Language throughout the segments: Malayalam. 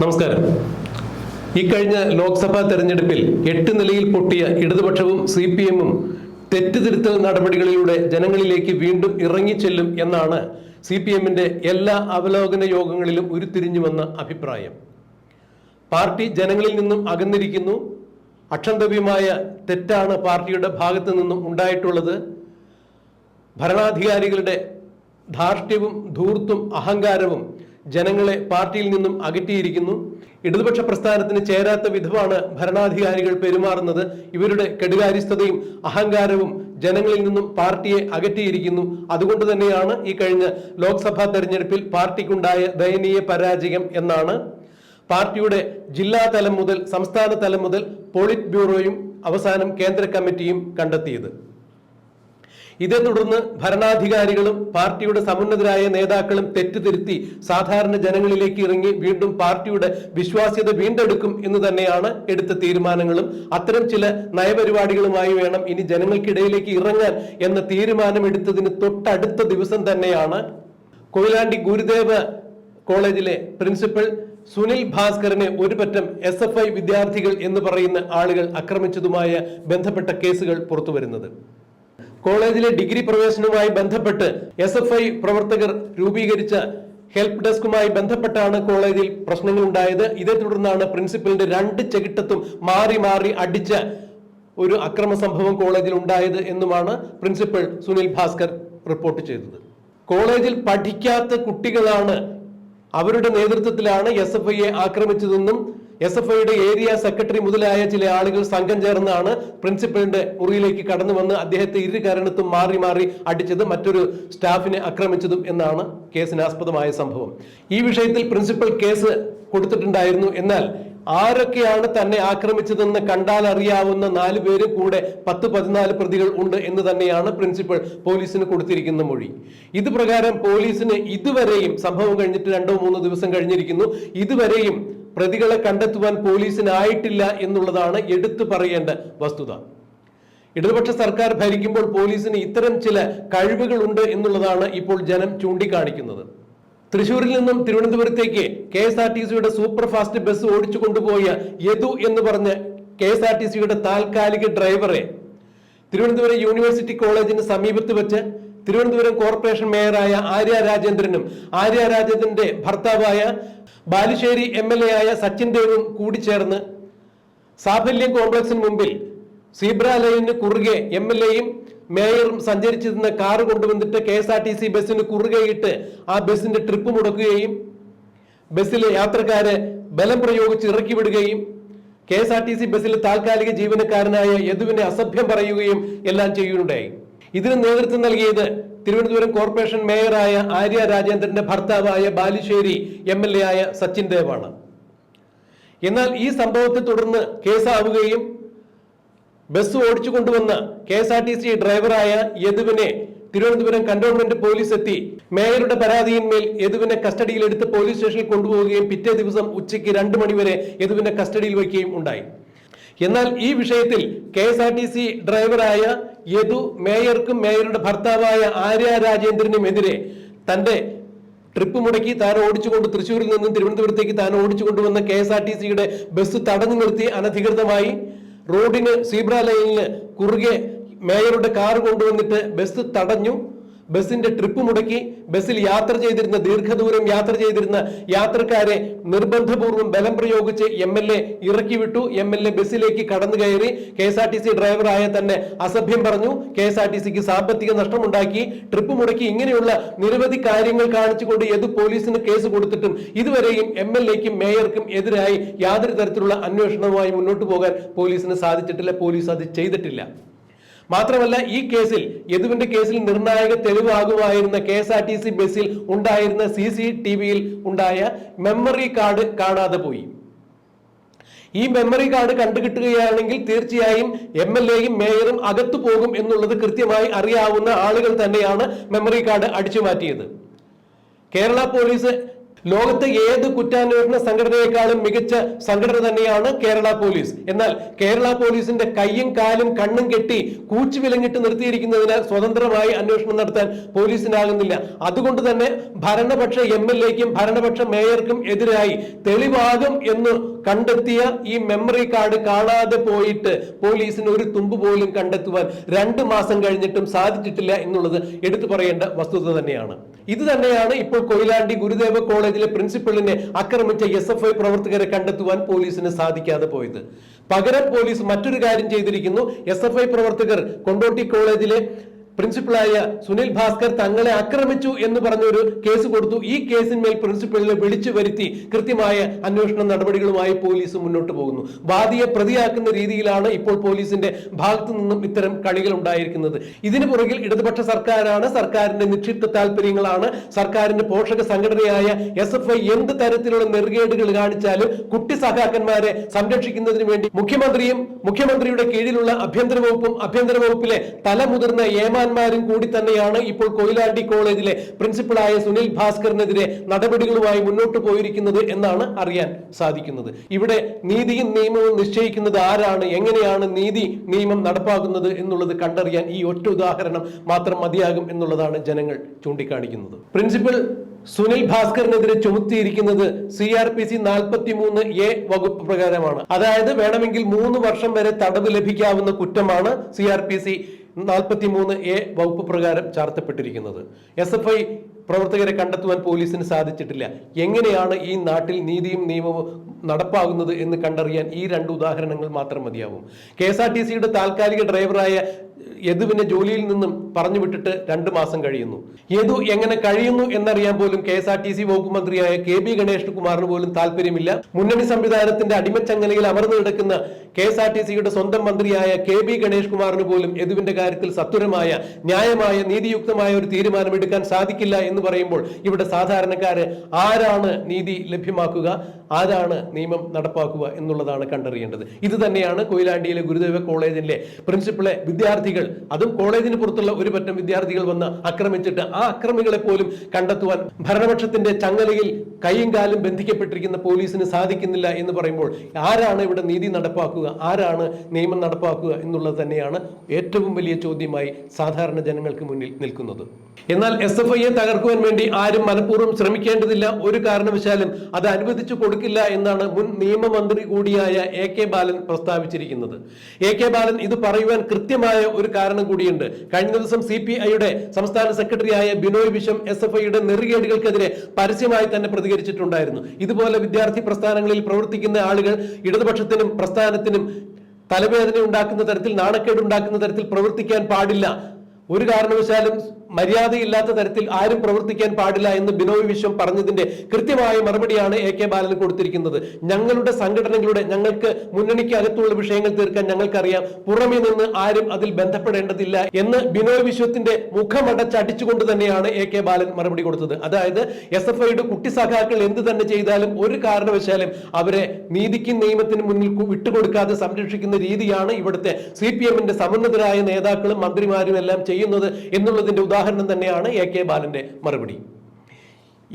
നമസ്കാരം. ഇക്കഴിഞ്ഞ ലോക്സഭാ തെരഞ്ഞെടുപ്പിൽ എട്ട് നിലയിൽ പൊട്ടിയ ഇടതുപക്ഷവും സി പി എമ്മും തെറ്റുതിരുത്തൽ നടപടികളിലൂടെ ജനങ്ങളിലേക്ക് വീണ്ടും ഇറങ്ങിച്ചെല്ലും എന്നാണ് സി പി എമ്മിന്റെ എല്ലാ അവലോകന യോഗങ്ങളിലും ഉരുത്തിരിഞ്ഞു വന്ന അഭിപ്രായം. പാർട്ടി ജനങ്ങളിൽ നിന്നും അകന്നിരിക്കുന്നു. അക്ഷന്തവ്യമായ തെറ്റാണ് പാർട്ടിയുടെ ഭാഗത്തു നിന്നും ഉണ്ടായിട്ടുള്ളത്. ഭരണാധികാരികളുടെ ധാർഷ്ട്യവും ധൂർത്തും അഹങ്കാരവും ജനങ്ങളെ പാർട്ടിയിൽ നിന്നും അകറ്റിയിരിക്കുന്നു. ഇടതുപക്ഷ പ്രസ്ഥാനത്തിന് ചേരാത്ത വിധമാണ് ഭരണാധികാരികൾ പെരുമാറുന്നത്. ഇവരുടെ കെടുകാര്യസ്ഥതയും അഹങ്കാരവും ജനങ്ങളിൽ നിന്നും പാർട്ടിയെ അകറ്റിയിരിക്കുന്നു. അതുകൊണ്ട് തന്നെയാണ് ഈ കഴിഞ്ഞ ലോക്സഭാ തെരഞ്ഞെടുപ്പിൽ പാർട്ടിക്കുണ്ടായ ദയനീയ പരാജയം എന്നാണ്. പാർട്ടിയുടെ ജില്ലാ തലം മുതൽ സംസ്ഥാന തലം മുതൽ പോളിറ്റ് ബ്യൂറോയും അവസാനം കേന്ദ്ര കമ്മിറ്റിയും കണ്ടെത്തിയത്. ഇതേ തുടർന്ന് ഭരണാധികാരികളും പാർട്ടിയുടെ സമുന്നതരായ നേതാക്കളും തെറ്റുതിരുത്തി സാധാരണ ജനങ്ങളിലേക്ക് ഇറങ്ങി വീണ്ടും പാർട്ടിയുടെ വിശ്വാസ്യത വീണ്ടെടുക്കും എന്ന് തന്നെയാണ് എടുത്ത തീരുമാനങ്ങളും. അത്തരം ചില നയപരിപാടികളുമായി വേണം ഇനി ജനങ്ങൾക്കിടയിലേക്ക് ഇറങ്ങാൻ എന്ന തീരുമാനം എടുത്തതിന് തൊട്ടടുത്ത ദിവസം തന്നെയാണ് കൊയിലാണ്ടി ഗുരുദേവ കോളേജിലെ പ്രിൻസിപ്പൽ സുനിൽ ഭാസ്കറിനെ ഒരു പറ്റം എസ് എഫ് ഐ വിദ്യാർത്ഥികൾ എന്ന് പറയുന്ന ആളുകൾ ആക്രമിച്ചതുമായ ബന്ധപ്പെട്ട കേസുകൾ പുറത്തുവരുന്നത്. കോളേജിലെ ഡിഗ്രി പ്രവേശനവുമായി ബന്ധപ്പെട്ട് എസ് എഫ് ഐ പ്രവർത്തകർ രൂപീകരിച്ച ഹെൽപ്പ് ഡെസ്കുമായി ബന്ധപ്പെട്ടാണ് കോളേജിൽ പ്രശ്നങ്ങൾ ഉണ്ടായത് ഇതേ തുടർന്നാണ് പ്രിൻസിപ്പലിന്റെ രണ്ട് ചെകിട്ടത്തും മാറി മാറി അടിച്ച ഒരു അക്രമ സംഭവം കോളേജിൽ ഉണ്ടായത് എന്നുമാണ് പ്രിൻസിപ്പൽ സുനിൽ ഭാസ്കർ റിപ്പോർട്ട് ചെയ്തത്. കോളേജിൽ പഠിക്കാത്ത കുട്ടികളാണ് അവരുടെ നേതൃത്വത്തിലാണ് എസ് എഫ് ഐയെ ആക്രമിച്ചതെന്നും എസ് എഫ് ഐയുടെ ഏരിയ സെക്രട്ടറി മുതലായ ചില ആളുകൾ സംഘം ചേർന്നാണ് പ്രിൻസിപ്പലിന്റെ മുറിയിലേക്ക് കടന്നു വന്ന് അദ്ദേഹത്തെ ഇരു കാരണത്തും മാറി മാറി അടിച്ചത് മറ്റൊരു സ്റ്റാഫിനെ ആക്രമിച്ചതും എന്നാണ് കേസിനാസ്പദമായ സംഭവം. ഈ വിഷയത്തിൽ പ്രിൻസിപ്പൽ കേസ് കൊടുത്തിട്ടുണ്ടായിരുന്നു. എന്നാൽ ആരൊക്കെയാണ് തന്നെ ആക്രമിച്ചതെന്ന് കണ്ടാൽ അറിയാവുന്ന നാല് പേര് കൂടെ പത്ത് പതിനാല് പ്രതികൾ ഉണ്ട് എന്ന് തന്നെയാണ് പ്രിൻസിപ്പൽ പോലീസിന് കൊടുത്തിരിക്കുന്ന മൊഴി. ഇത് പ്രകാരം പോലീസിന് ഇതുവരെയും സംഭവം കഴിഞ്ഞിട്ട് രണ്ടോ മൂന്നോ ദിവസം കഴിഞ്ഞിരിക്കുന്നു. ഇതുവരെയും പ്രതികളെ കണ്ടെത്തുവാൻ പോലീസിനായിട്ടില്ല എന്നുള്ളതാണ് എടുത്തു പറയേണ്ട വസ്തുത. ഇടതുപക്ഷ സർക്കാർ ഭരിക്കുമ്പോൾ പോലീസിന് ഇത്തരം ചില കഴിവുകളുണ്ട് എന്നുള്ളതാണ് ഇപ്പോൾ ജനം ചൂണ്ടിക്കാണിക്കുന്നത്. തൃശൂരിൽ നിന്നും തിരുവനന്തപുരത്തേക്ക് കെ എസ് ആർ ടി സിയുടെ സൂപ്പർ ഫാസ്റ്റ് ബസ് ഓടിച്ചു കൊണ്ടുപോയ യദു എന്ന് പറഞ്ഞ കെ എസ് ആർ ടി സിയുടെ താൽക്കാലിക ഡ്രൈവറെ തിരുവനന്തപുരം യൂണിവേഴ്സിറ്റി കോളേജിന് സമീപത്ത് വെച്ച് തിരുവനന്തപുരം കോർപ്പറേഷൻ മേയറായ ആര്യ രാജേന്ദ്രനും ആര്യ രാജേന്ദ്രന്റെ ഭർത്താവായ ബാലുശ്ശേരി എം എൽ എ ആയ സച്ചിൻ ദേവും കൂടിച്ചേർന്ന് സാഫല്യം കോംപ്ലക്സിന് മുമ്പിൽ സീബ്ര ലൈനിന് കുറുകെ എം എൽ എയും മേയറും സഞ്ചരിച്ചിരുന്ന കാർ കൊണ്ടുവന്നിട്ട് K S R T C ബസ്സിന് കുറുകെയിട്ട് ആ ബസ്സിന്റെ ട്രിപ്പ് മുടക്കുകയും ബസ്സിലെ യാത്രക്കാരെ ബലം പ്രയോഗിച്ച് ഇറക്കി വിടുകയും K S R T C ബസ്സിലെ താൽക്കാലിക ജീവനക്കാരനായ യദുവിനെ അസഭ്യം പറയുകയും എല്ലാം ചെയ്യുകയുണ്ടായി. ഇതിന് നേതൃത്വം നൽകിയത് തിരുവനന്തപുരം കോർപ്പറേഷൻ മേയറായ ആര്യ രാജേന്ദ്രന്റെ ഭർത്താവായ ബാലുശ്ശേരി എം എൽ എ ആയ സച്ചിൻ ദേവാണ്. എന്നാൽ ഈ സംഭവത്തെ തുടർന്ന് കേസാവുകയും ബസ് ഓടിച്ചു കൊണ്ടുവന്ന K S R T C ഡ്രൈവറായ യദുവിനെ തിരുവനന്തപുരം കന്റോൺമെന്റ് പോലീസ് എത്തി. മേയറുടെ പരാതിയിന്മേൽ യദുവിനെ കസ്റ്റഡിയിലെടുത്ത് പോലീസ് സ്റ്റേഷനിൽ കൊണ്ടുപോവുകയും പിറ്റേ ദിവസം ഉച്ചയ്ക്ക് രണ്ട് മണിവരെ യദുവിനെ കസ്റ്റഡിയിൽ വയ്ക്കുകയും ഉണ്ടായി. എന്നാൽ ഈ വിഷയത്തിൽ K S R T C ഡ്രൈവറായ യദു മേയർക്കും മേയറുടെ ഭർത്താവായ ആര്യ രാജേന്ദ്രനുമെതിരെ തന്റെ ട്രിപ്പ് മുടക്കി താൻ ഓടിച്ചുകൊണ്ട് തൃശ്ശൂരിൽ നിന്നും തിരുവനന്തപുരത്തേക്ക് താൻ ഓടിച്ചുകൊണ്ടുവന്ന കെ എസ് ആർ ടി സിയുടെ ബസ് തടഞ്ഞു നിർത്തി അനധികൃതമായി. റോഡിന് സീബ്ര ലൈനിന് കുറുകെ മേയറുടെ കാർ കൊണ്ടുവന്നിട്ട് ബസ് തടഞ്ഞു. ബസിന്റെ ട്രിപ്പ് മുടക്കി ബസ്സിൽ യാത്ര ചെയ്തിരുന്ന ദീർഘദൂരം യാത്ര ചെയ്തിരുന്ന യാത്രക്കാരെ നിർബന്ധപൂർവം ബലം പ്രയോഗിച്ച് എം എൽ എ ഇറക്കി വിട്ടു. എം എൽ എ ബസ്സിലേക്ക് കടന്നു കയറി. K S R T C ഡ്രൈവറായ തന്നെ അസഭ്യം പറഞ്ഞു. കെ എസ് ആർ ടി സിക്ക് സാമ്പത്തിക നഷ്ടമുണ്ടാക്കി. ട്രിപ്പ് മുടക്കി. ഇങ്ങനെയുള്ള നിരവധി കാര്യങ്ങൾ കാണിച്ചുകൊണ്ട് ഏത് പോലീസിന് കേസ് കൊടുത്തിട്ടും ഇതുവരെയും എം എൽ എക്കും മേയർക്കും എതിരായി യാതൊരു തരത്തിലുള്ള അന്വേഷണവുമായി മുന്നോട്ട് പോകാൻ പോലീസിന് സാധിച്ചിട്ടില്ല. പോലീസ് അത് ചെയ്തിട്ടില്ല. മാത്രമല്ല ഈ കേസിൽ യദുവിന്റെ കേസിൽ നിർണായക തെളിവാകുമായിരുന്ന K S R T C ബസ്സിൽ ഉണ്ടായിരുന്ന സി സി ടി വിയിൽ ഉണ്ടായ മെമ്മറി കാർഡ് കാണാതെ പോയി. ഈ മെമ്മറി കാർഡ് കണ്ടുകിട്ടുകയാണെങ്കിൽ തീർച്ചയായും എം എൽ എയും മേയറും അകത്തു പോകും എന്നുള്ളത് കൃത്യമായി അറിയാവുന്ന ആളുകൾ തന്നെയാണ് മെമ്മറി കാർഡ് അടിച്ചു മാറ്റിയത് കേരള പോലീസ് ലോകത്തെ ഏത് കുറ്റാന്വേഷണ സംഘടനയെക്കാളും മികച്ച സംഘടന തന്നെയാണ് കേരള പോലീസ്. എന്നാൽ കേരള പോലീസിന്റെ കൈയും കാലും കണ്ണും കെട്ടി കൂച്ചു വിലങ്ങിട്ട് നിർത്തിയിരിക്കുന്നതിനാൽ സ്വതന്ത്രമായി അന്വേഷണം നടത്താൻ പോലീസിനാകുന്നില്ല. അതുകൊണ്ട് തന്നെ ഭരണപക്ഷ എം എൽ എക്കും ഭരണപക്ഷ മേയർക്കും എതിരായി തെളിവാകും എന്ന് കണ്ടെത്തിയ ഈ മെമ്മറി കാർഡ് കാണാതെ പോയിട്ട് പോലീസിന് ഒരു തുമ്പ് പോലും കണ്ടെത്തുവാൻ രണ്ട് മാസം കഴിഞ്ഞിട്ടും സാധിച്ചിട്ടില്ല എന്നുള്ളത് എടുത്തു പറയേണ്ട വസ്തുത തന്നെയാണ്. ഇത് തന്നെയാണ് ഇപ്പോൾ കൊയിലാണ്ടി ഗുരുദേവ കോളേജിലെ പ്രിൻസിപ്പളിനെ ആക്രമിച്ച എസ് എഫ് ഐ പ്രവർത്തകരെ കണ്ടെത്തുവാൻ പോലീസിന് സാധിക്കാതെ പോയത്. പകരം പോലീസ് മറ്റൊരു കാര്യം ചെയ്തിരിക്കുന്നു. എസ് എഫ് ഐ പ്രവർത്തകർ കൊണ്ടോട്ടി കോളേജിലെ പ്രിൻസിപ്പളായ സുനിൽ ഭാസ്കർ തങ്ങളെ ആക്രമിച്ചു എന്ന് പറഞ്ഞൊരു കേസ് കൊടുത്തു. ഈ കേസിന്മേൽ പ്രിൻസിപ്പളിനെ വിളിച്ചു വരുത്തി കൃത്യമായ അന്വേഷണ നടപടികളുമായി പോലീസ് മുന്നോട്ട് പോകുന്നു. വാദിയെ പ്രതിയാക്കുന്ന രീതിയിലാണ് ഇപ്പോൾ പോലീസിന്റെ ഭാഗത്തു നിന്നും ഇത്തരം കളികൾ ഉണ്ടായിരിക്കുന്നത്. ഇതിനു പുറകിൽ ഇടതുപക്ഷ സർക്കാരാണ് സർക്കാരിന്റെ നിക്ഷിപ്ത താല്പര്യങ്ങളാണ് സർക്കാരിന്റെ പോഷക സംഘടനയായ എസ് എഫ് ഐ എന്ത് തരത്തിലുള്ള നെറുകേടുകൾ കാണിച്ചാലും കുട്ടി സഹാക്കന്മാരെ സംരക്ഷിക്കുന്നതിന് വേണ്ടി മുഖ്യമന്ത്രിയും മുഖ്യമന്ത്രിയുടെ കീഴിലുള്ള ആഭ്യന്തര വകുപ്പും ആഭ്യന്തര വകുപ്പിലെ തലമുതിർന്ന ഏമാന്മാരും കൂടി തന്നെയാണ് ഇപ്പോൾ കൊയിലാണ്ടി കോളേജിലെ പ്രിൻസിപ്പളായ സുനിൽ ഭാസ്കറിനെതിരെ നടപടികളുമായി മുന്നോട്ട് പോയിരിക്കുന്നത് എന്നാണ് അറിയാൻ സാധിക്കുന്നത്. ഇവിടെ നീതിയും നിയമവും നിശ്ചയിക്കുന്നത് ആരാണ്? എങ്ങനെയാണ് നീതി നിയമം നടപ്പാക്കുന്നത് എന്നുള്ളത് കണ്ടറിയാൻ ഈ ഒറ്റ ഉദാഹരണം മാത്രം മതിയാകും എന്നുള്ളതാണ് ജനങ്ങൾ ചൂണ്ടിക്കാണിക്കുന്നത്. പ്രിൻസിപ്പൽ സുനിൽ ഭാസ്കറിനെതിരെ ചുമത്തിയിരിക്കുന്നത് സി ആർ പി സി നാൽപ്പത്തി മൂന്ന് എ വകുപ്പ് പ്രകാരമാണ്. അതായത് വേണമെങ്കിൽ മൂന്ന് വർഷം വരെ തടവ് ലഭിക്കാവുന്ന കുറ്റമാണ് സി ആർ പി സി നാൽപ്പത്തി മൂന്ന് എ വകുപ്പ് പ്രകാരം ചാർത്തപ്പെട്ടിരിക്കുന്നത്. എസ് എഫ് ഐ പ്രവർത്തകരെ കണ്ടെത്തുവാൻ പോലീസിന് സാധിച്ചിട്ടില്ല. എങ്ങനെയാണ് ഈ നാട്ടിൽ നീതിയും നിയമവും നടപ്പാകുന്നത് എന്ന് കണ്ടറിയാൻ ഈ രണ്ട് ഉദാഹരണങ്ങൾ മാത്രം മതിയാവും. കെ എസ് ആർ ടി സിയുടെ താൽക്കാലിക ഡ്രൈവറായ യദുവിനെ ജോലിയിൽ നിന്നും പറഞ്ഞു വിട്ടിട്ട് രണ്ട് മാസം കഴിയുന്നു. ഏതു എങ്ങനെ കഴിയുന്നു എന്നറിയാൻ പോലും K S R T C വകുപ്പ് മന്ത്രിയായ കെ ബി ഗണേഷ് കുമാറിന് പോലും താല്പര്യമില്ല മുന്നണി സംവിധാനത്തിന്റെ അടിമച്ചങ്ങലയിൽ അമർന്നു കിടക്കുന്ന കെ എസ് ആർ ടി സിയുടെ സ്വന്തം മന്ത്രിയായ കെ ബി ഗണേഷ് കുമാറിന് പോലും യദുവിന്റെ കാര്യത്തിൽ സത്വരമായ ന്യായമായ നീതിയുക്തമായ ഒരു തീരുമാനമെടുക്കാൻ സാധിക്കില്ല എന്ന് പറയുമ്പോൾ ഇവിടെ സാധാരണക്കാര് ആരാണ് നീതി ലഭ്യമാക്കുക ആരാണ് നിയമം നടപ്പാക്കുക എന്നുള്ളതാണ് കണ്ടറിയേണ്ടത്. ഇത് തന്നെയാണ് കൊയിലാണ്ടിയിലെ ഗുരുദേവ കോളേജിലെ പ്രിൻസിപ്പളെ വിദ്യാർത്ഥികൾ അതും കോളേജിന് പുറത്തുള്ള ഒരു പറ്റം വിദ്യാർത്ഥികൾ വന്ന് ആക്രമിച്ചിട്ട് ആ അക്രമികളെ പോലും കണ്ടെത്തുവാൻ ഭരണപക്ഷത്തിന്റെ ചങ്ങലയിൽ കൈയും കാലും ബന്ധിക്കപ്പെട്ടിരിക്കുന്ന പോലീസിന് സാധിക്കുന്നില്ല എന്ന് പറയുമ്പോൾ ആരാണ് ഇവിടെ നീതി നടപ്പാക്കുക? ആരാണ് നിയമം നടപ്പാക്കുക എന്നുള്ളത് തന്നെയാണ് ഏറ്റവും വലിയ ചോദ്യമായി സാധാരണ ജനങ്ങൾക്ക് മുന്നിൽ നിൽക്കുന്നത്. എന്നാൽ എസ് എഫ് ഐയെ തകർക്കുവാൻ വേണ്ടി ആരും മനഃപൂർവം ശ്രമിക്കേണ്ടതില്ല. ഒരു കാരണവശാലും അത് അനുവദിച്ചു കൊടുക്കില്ല എന്നാണ് മുൻ നിയമമന്ത്രി കൂടിയായ എ കെ ബാലൻ പ്രസ്താവിച്ചിരിക്കുന്നത്. എ കെ ബാലൻ ഇത് പറയുവാൻ കൃത്യമായ ഒരു കാരണം കൂടിയുണ്ട്. കഴിഞ്ഞ സി പി ഐയുടെ സംസ്ഥാന സെക്രട്ടറിയായ ബിനോയ് വിഷം എസ് എഫ് ഐയുടെ നെറുകേടുകൾക്കെതിരെ പരസ്യമായി തന്നെ പ്രതികരിച്ചിട്ടുണ്ടായിരുന്നു. ഇതുപോലെ വിദ്യാർത്ഥി പ്രസ്ഥാനങ്ങളിൽ പ്രവർത്തിക്കുന്ന ആളുകൾ ഇടതുപക്ഷത്തിനും പ്രസ്ഥാനത്തിനും തലവേദന ഉണ്ടാക്കുന്ന തരത്തിൽ നാണക്കേട് ഉണ്ടാക്കുന്ന തരത്തിൽ പ്രവർത്തിക്കാൻ പാടില്ല. ഒരു കാരണവശാലും മര്യാദയില്ലാത്ത തരത്തിൽ ആരും പ്രവർത്തിക്കാൻ പാടില്ല എന്ന് ബിനോയ് വിശ്വം പറഞ്ഞതിന്റെ കൃത്യമായ മറുപടിയാണ് എ കെ ബാലൻ കൊടുത്തിരിക്കുന്നത്. ഞങ്ങളുടെ സംഘടനകളുടെ ഞങ്ങൾക്ക് മുന്നണിക്ക് അകത്തുള്ള വിഷയങ്ങൾ തീർക്കാൻ ഞങ്ങൾക്കറിയാം. പുറമെ നിന്ന് ആരും അതിൽ ബന്ധപ്പെടേണ്ടതില്ല എന്ന് ബിനോയ് വിശ്വത്തിന്റെ മുഖമടച്ചടിച്ചുകൊണ്ട് തന്നെയാണ് എ കെ ബാലൻ മറുപടി കൊടുത്തത്. അതായത് എസ് എഫ് ഐയുടെ കുട്ടി സഖാക്കൾ എന്ത് തന്നെ ചെയ്താലും ഒരു കാരണവശാലും അവരെ നീതിക്കും നിയമത്തിനും മുന്നിൽ വിട്ടുകൊടുക്കാതെ സംരക്ഷിക്കുന്ന രീതിയാണ് ഇവിടുത്തെ സി പി എമ്മിന്റെ സമന്നതരായ നേതാക്കളും മന്ത്രിമാരും എല്ലാം ചെയ്യുന്നത് എന്നുള്ളതിന്റെ ഉദാഹരണം തന്നെയാണ് എ കെ ബാലന്റെ മറുപടി.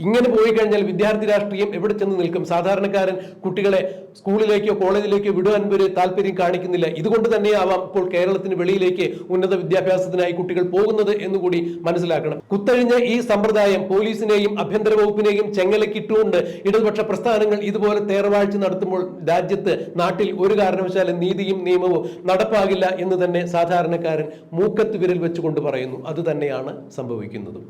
ഇങ്ങനെ പോയി കഴിഞ്ഞാൽ വിദ്യാർത്ഥി രാഷ്ട്രീയം എവിടെ ചെന്ന് നിൽക്കും? സാധാരണക്കാരൻ കുട്ടികളെ സ്കൂളിലേക്കോ കോളേജിലേക്കോ വിടുവാൻ ഒരു താല്പര്യം കാണിക്കുന്നില്ല. ഇതുകൊണ്ട് തന്നെയാവാം ഇപ്പോൾ കേരളത്തിന് വെളിയിലേക്ക് ഉന്നത വിദ്യാഭ്യാസത്തിനായി കുട്ടികൾ പോകുന്നത് എന്നുകൂടി മനസ്സിലാക്കണം. കുത്തഴിഞ്ഞ ഈ സമ്പ്രദായം പോലീസിനെയും ആഭ്യന്തര വകുപ്പിനെയും ചെങ്ങലക്കിട്ടുകൊണ്ട് ഇടതുപക്ഷ പ്രസ്ഥാനങ്ങൾ ഇതുപോലെ തേറവാഴ്ച നടത്തുമ്പോൾ രാജ്യത്ത് നാട്ടിൽ ഒരു കാരണവശാലും നീതിയും നിയമവും നടപ്പാകില്ല എന്ന് തന്നെ സാധാരണക്കാരൻ മൂക്കത്ത് വിരൽ വെച്ചുകൊണ്ട് പറയുന്നു. അത് തന്നെയാണ് സംഭവിക്കുന്നതും.